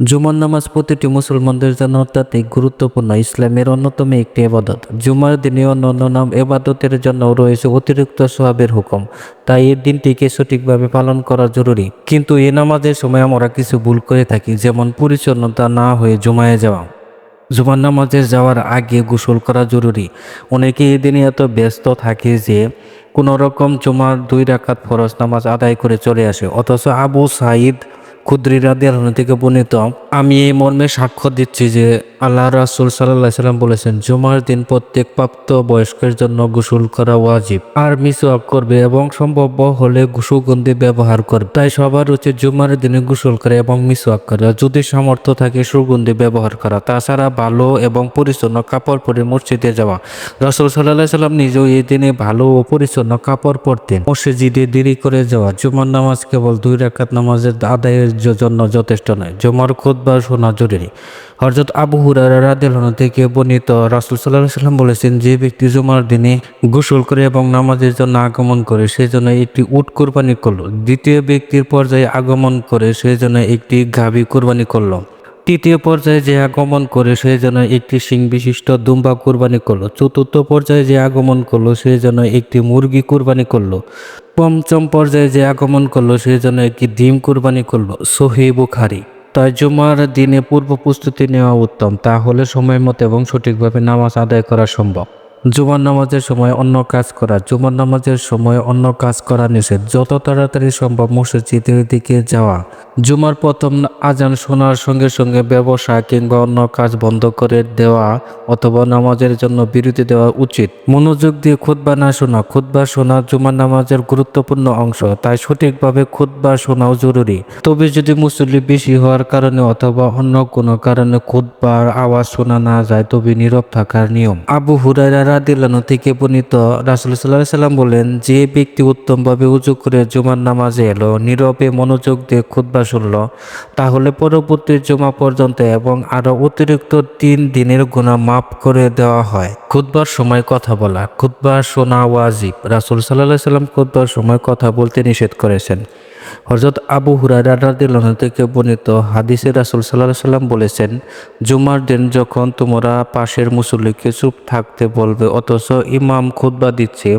জুমার নামাজ প্রতিটি মুসলমানদের জন্য অত্যাধিক গুরুত্বপূর্ণ। ইসলামের অন্যতম একটি এবাদত জুমার দিনে অন্যান্য নাম এবাদতের জন্য রয়েছে অতিরিক্ত সোয়াবের হুকুম। তাই এই দিনটিকে সঠিকভাবে পালন করা জরুরি। কিন্তু এ নামাজের সময় আমরা কিছু ভুল করে থাকি, যেমন পরিচ্ছন্নতা না হয়ে জুমায় যাওয়া। জুমার নামাজে যাওয়ার আগে গোসল করা জরুরি। অনেকে এই দিনে এত ব্যস্ত থাকে যে কোনো রকম জুমার দুই রাকাত ফরজ নামাজ আদায় করে চলে আসে। অথচ আবু সাঈদ খুদ্রি রাদি আলহন থেকে বর্ণিত, আমি এই মর্মে সাক্ষ্য দিচ্ছি যে আল্লাহ রাসুল সাল্লাহ সাল্লাম বলেছেন, জুমার দিন প্রত্যেক প্রাপ্ত বয়স্কের জন্য গোসল করা ওয়াজিব। আর মিসওয়াক করবে এবং সম্ভব হলে সুগন্ধি ব্যবহার করবে। তাই সবার উচিত জুমার দিনে গোসল করে এবং মিসওয়াক করা। যদি সামর্থ্য থাকে সুগন্ধি ব্যবহার করা। তাছাড়া ভালো এবং পরিচ্ছন্ন কাপড় পরে মসজিদে যাওয়া। রাসুল সাল্লাহ সাল্লাম নিজেও এই দিনে ভালো ও পরিচ্ছন্ন কাপড় পরতেন। মসজিদে দেরি করে যাওয়া। জুমার নামাজ কেবল দুই রাকাত নামাজের আদায়ের জন্য যথেষ্ট নয়। জুমার খুতবা শোনা জরুরি। হরজত আবু হুরারা রাদিয়াল্লাহু থেকে বর্ণিত রাসুল সাল্লাহ সাল্লাম বলেছেন, যে ব্যক্তি জমার দিনে গোসল করে এবং নামাজের জন্য আগমন করে সেই জন্য একটি উট কোরবানি করল। দ্বিতীয় ব্যক্তির পর্যায়ে আগমন করে সেই জন্য একটি গাভী কোরবানি করল। তৃতীয় পর্যায়ে যে আগমন করে সে যেন একটি সিং বিশিষ্ট দুম্বা কুরবানি করল। চতুর্থ পর্যায়ে যে আগমন করল, সে যেন একটি মুরগি কুরবানি করল। পঞ্চম পর্যায়ে যে আগমন করল, সে যেন একটি ডিম কুরবানি করল। সহি বুখারি। তাই জুমার দিনে পূর্ব প্রস্তুতি নেওয়া উত্তম। তাহলে সময় মতো এবং সঠিকভাবে নামাজ আদায় করা সম্ভব। জুমার নামাজের সময় অন্য কাজ করা, জুমার নামাজের সময় অন্য কাজ করা নিষেধ। যত তাড়াতাড়ি সম্ভব মসজিদের দিকে যাওয়া। জুমার প্রথম আজান শোনার সঙ্গে সঙ্গে ব্যবসা কিংবা অন্য কাজ বন্ধ করে দেওয়া অথবা নামাজের জন্য বিরতি দেওয়া উচিত। মনোযোগ দিয়ে খুতবা না শোনা। খুতবা শোনা জুমার নামাজের গুরুত্বপূর্ণ অংশ, তাই সঠিকভাবে খুতবা শোনাও জরুরি। তবে যদি মুসল্লি বেশি হওয়ার কারণে অথবা অন্য কোনো কারণে খুতবার আওয়াজ শোনা না যায়, তবে নীরব থাকার নিয়ম। আবু হুরাইরা রাদিল্লাহ থেকে বর্ণিত, রাসুল সাল্লাহ সাল্লাম বলেন, যে ব্যক্তি উত্তমভাবে উজু করে জুমার নামাজে এলো, নীরবে মনোযোগ দিয়ে খুতবা শুনল, তাহলে পরবর্তী জমা পর্যন্ত এবং আরও অতিরিক্ত তিন দিনের গুণা মাফ করে দেওয়া হয়। খুতবার সময় কথা বলা, খুতবা শোনা ওয়াজিব। রাসুল সাল্লাহ সাল্লাম খুতবার সময় কথা বলতে নিষেধ করেছেন। হজরত আবু রাদিয়াল্লাহু থেকে বর্ণিত হাদিসে রাসুল সাল্লাহ সাল্লাম বলেছেন, জুমার দিন যখন তোমরা পাশের মুসল্লিকে চুপ থাকতে বলবে, অথচ ইমাম খুতবা দিচ্ছে,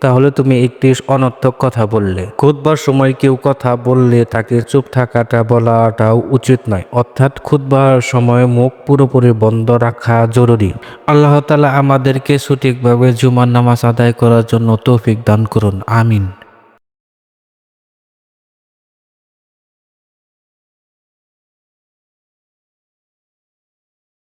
তাহলে তুমি একটি অনর্থক কথা বললে। খুতবার সময় কেউ কথা বললে তাকে চুপ থাকাটা বলাটাও উচিত নয়। অর্থাৎ খুতবার সময় মুখ পুরোপুরি বন্ধ রাখা জরুরি। আল্লাহ তালা আমাদেরকে সঠিকভাবে জুমার নামাজ আদায় করার জন্য তৌফিক দান করুন। আমিন।